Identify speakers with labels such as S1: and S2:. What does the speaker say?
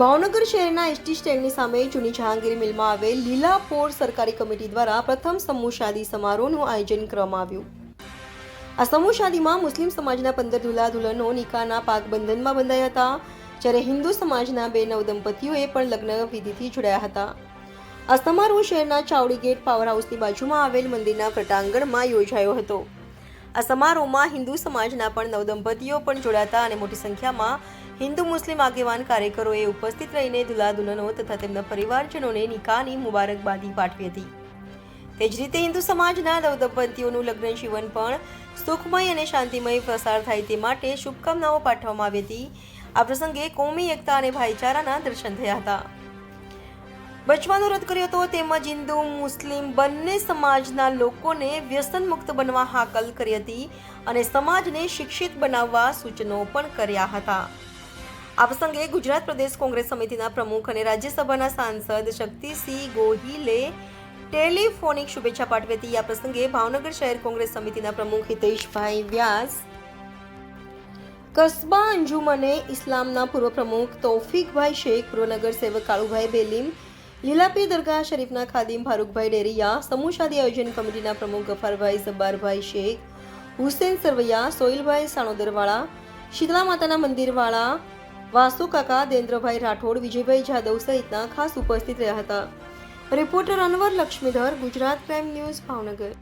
S1: ભાવનગર શહેરના એસટી સ્ટેન્ડની સામે જૂની જહાંગીર મિલમાં આવેલ લીલાપોર સરકારી કમિટી દ્વારા પ્રથમ સમૂહ શાદી સમારોહનું આયોજન કરવામાં આવ્યું. આ સમૂહ શાદીમાં મુસ્લિમ સમાજના પંદર દુલ્હા દુલ્હનો નિકાહના પાકબંધનમાં બંધાયા હતા, જ્યારે હિન્દુ સમાજના બે નવદંપતીઓએ પણ લગ્ન વિધિથી જોડાયા હતા. આ સમારોહ શહેરના ચાવડી ગેટ પાવર હાઉસની બાજુમાં આવેલ મંદિરના પ્રટાંગણમાં યોજાયો હતો. આ સમારોહમાં હિન્દુ સમાજના પણ નવદંપતીઓ પણ જોડાતા અને મોટી સંખ્યામાં હિન્દુ મુસ્લિમ આગેવાન કાર્યકરોએ ઉપસ્થિત રહીને દુલ્હા દુલ્હનો તથા તેમના પરિવારજનોને નિકાહની મુબારકબાદી પાઠવી હતી. તે જ રીતે હિન્દુ સમાજના નવદંપતીઓનું લગ્ન જીવન પણ સુખમય અને શાંતિમય પ્રસાર થાય તે માટે શુભકામનાઓ પાઠવવામાં આવી હતી. આ પ્રસંગે કોમી એકતા અને ભાઈચારાના દર્શન થયા હતા. બચવાનો રદ કર્યો હતો તેમજ હિન્દુ, મુસ્લિમ બંને સમાજના લોકોને વ્યસન મુક્ત બનવા હાકલ કરી હતી અને સમાજને શિક્ષિત બનાવવા સૂચનો પણ કર્યા હતા. આ પ્રસંગે ગુજરાત પ્રદેશ કોંગ્રેસ સમિતિના પ્રમુખ અને રાજ્યસભાના સાંસદ શક્તિસિંહ ગોહિલે ટેલિફોનિક શુભેચ્છા પાઠવી હતી આ પ્રસંગે ભાવનગર શહેર કોંગ્રેસ સમિતિના પ્રમુખ હિતેશભાઈ વ્યાસ, કસ્બા અંજુમને ઇસ્લામના પૂર્વ પ્રમુખ તૌફિકભાઈ શેખ પૂર્વ નગર સેવક કાળુભાઈ બેલીમ, લીલાપી દરગાહ શરીફના ખાદિમ ફારૂકભાઈ ડેરિયા, સમૂહ શાદી આયોજન કમિટીના પ્રમુખ ગફારભાઈ જબ્બારભાઈ શેખ, હુસેન સરવૈયા સોઇલભાઈ સાણોદરવાળા, શીતલા માતાના મંદિરવાળા વાસુ કાકા, દેન્દ્રભાઈ રાઠોડ, વિજયભાઈ જાદવ સહિતના ખાસ ઉપસ્થિત રહ્યા હતા. Reporter Anwar Laxmidhar, Gujarat crime news, Bhavnagar.